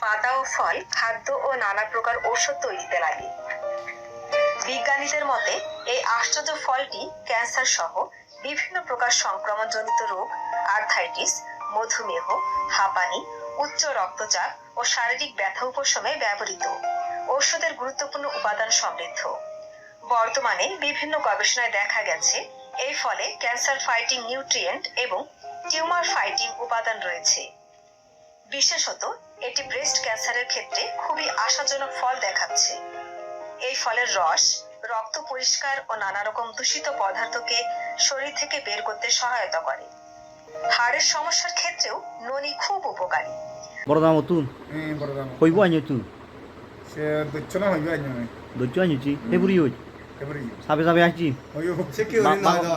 পাতা ও ফল খাদ্য ও নানা প্রকার ঔষধ তৈরিতে লাগে। বিজ্ঞানীদের মতে এই আশ্চর্য ফলটি ক্যান্সার সহ বিভিন্ন প্রকার সংক্রমণজনিত রোগ আর্থাইটিস মধুমেহ, হাঁপানি, উচ্চ রক্তচাপ ও শারীরিক ব্যথা উপশমে ব্যবহৃত। ঔষধের গুরুত্বপূর্ণ উপাদান সমৃদ্ধ। বর্তমানে বিভিন্ন গবেষণায় দেখা গেছে এই ফলে ক্যান্সার ফাইটিং নিউট্রিয়েন্ট এবং টিউমার ফাইটিং উপাদান রয়েছে। বিশেষত, এটি ব্রেস্ট ক্যান্সারের ক্ষেত্রে খুবই আশাজনক ফল দেখাচ্ছে। এই ফলের রস, রক্ত পরিষ্কার ও নানা রকম দূষিত পদার্থকে শরীর থেকে বের করতে সহায়তা করে। হাড়ের সমস্যার ক্ষেত্রেও ননি খুব উপকারী। বড় দাম অতুন হ্যাঁ বড় দাম। হইব আইনি তুই সে দিচ্ছে না হইবে হেবুরি সাবে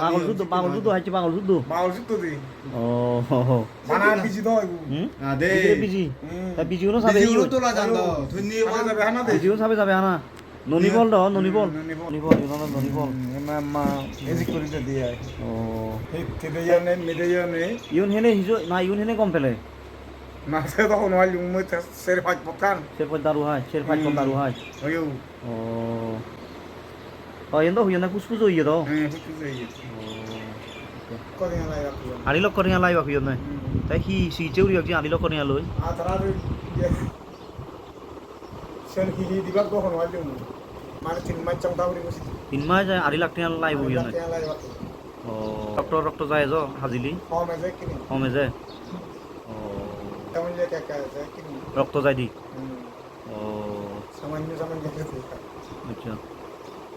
পাগল শুদ্ধ পাগল শুদ্ধ পাগল শুদ্ধ। দি। ও হো হো। মানা বিজি হুম? দে বিজি। হুম। তা বিজিও না সাবে জান তো সাবে যাবে হানা দে বিজিও সাবে যাবে হানা ননিবল ন ননিবল? ননিবল। ইউনানো ননিবল। মা এজি করি দে দিয়া ও। ঠিক তেদে জানে মেদে জানে। ইউন হেনে হিজো না ইউন হেনে কম পেলে না সে তো কোন আইলু মই সের পাঁচ পকান সের পাঁচ দারু হয় সের পাঁচ কম দারু হয়। ওয়ো ও। ও ইন্দো হুয়না কুসকুজো ইয়ে দো হ্যাঁ কুসকুজো ইয়ে করিয়া লাইবা আড়ি লক করিয়া লাইবা হুয়না তাই হি সি চেউরি অজি লক করিয়া লই। আ তারা ইয়ে। সেন কি দিবা কখন হইল মানে তিন মাস চামটা করে বসি তিন মাস যায় আড়ি লাখ টিয়া লাইব হইয় নাই লাই রাখব ও রক্ত রক্ত যায় যো হাজিলি? কিনি কমে যায়? ও। তেমন যে কাকা আছে কিনি রক্ত যায় দি? ও। সামান্য সামান্য আচ্ছা।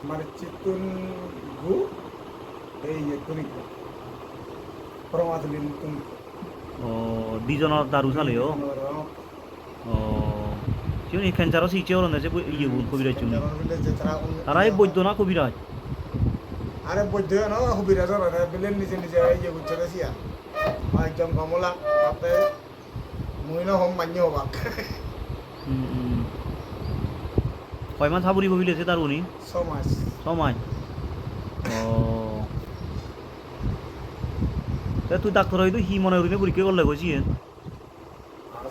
মানে চিতুন গু এই তুনি প্রমাদলিন তুনি ও দুজনের দারু চিউনি খেঞ্চারও সি চেউর নেছে ইয়ে বুল কবিরাজ চিউনি তারা এই বৈদ্য না কবিরাজ? আরে বৈদ্য না চলে বিলেন নিজে নিজে ইয়ে বুঝছে সিয়া। একদম কমলা তাতে মই নহম মান্য হুম হুম কয় মাস হাবুরি বহিলেছে তার উনি? সমাজ সময় ও। তা তুই ডাক্তার হয়তো হি মনে করি পরীক্ষা করলে আর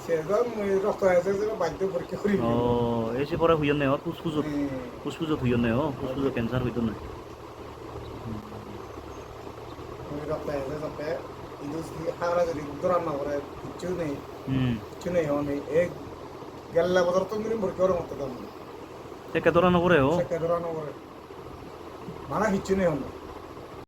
সেজন রক্ত আছে যে বাধ্য পরীক্ষা করি ও এসে পরে হইয় নাই ফুসফুসত ফুসফুসত হইয় নাই ও ফুসফুসত ক্যান্সার হইতো না রক্ত আছে সবে ইদু হারা যদি দরান না করে কিছু নেই কিছু নেই। হনে এক গেল্লা বদর তো মিনি পরীক্ষা করার মতো দাম তে কেতরা নকরে ও সেটা দরান করে মানা কিছু নেই হনে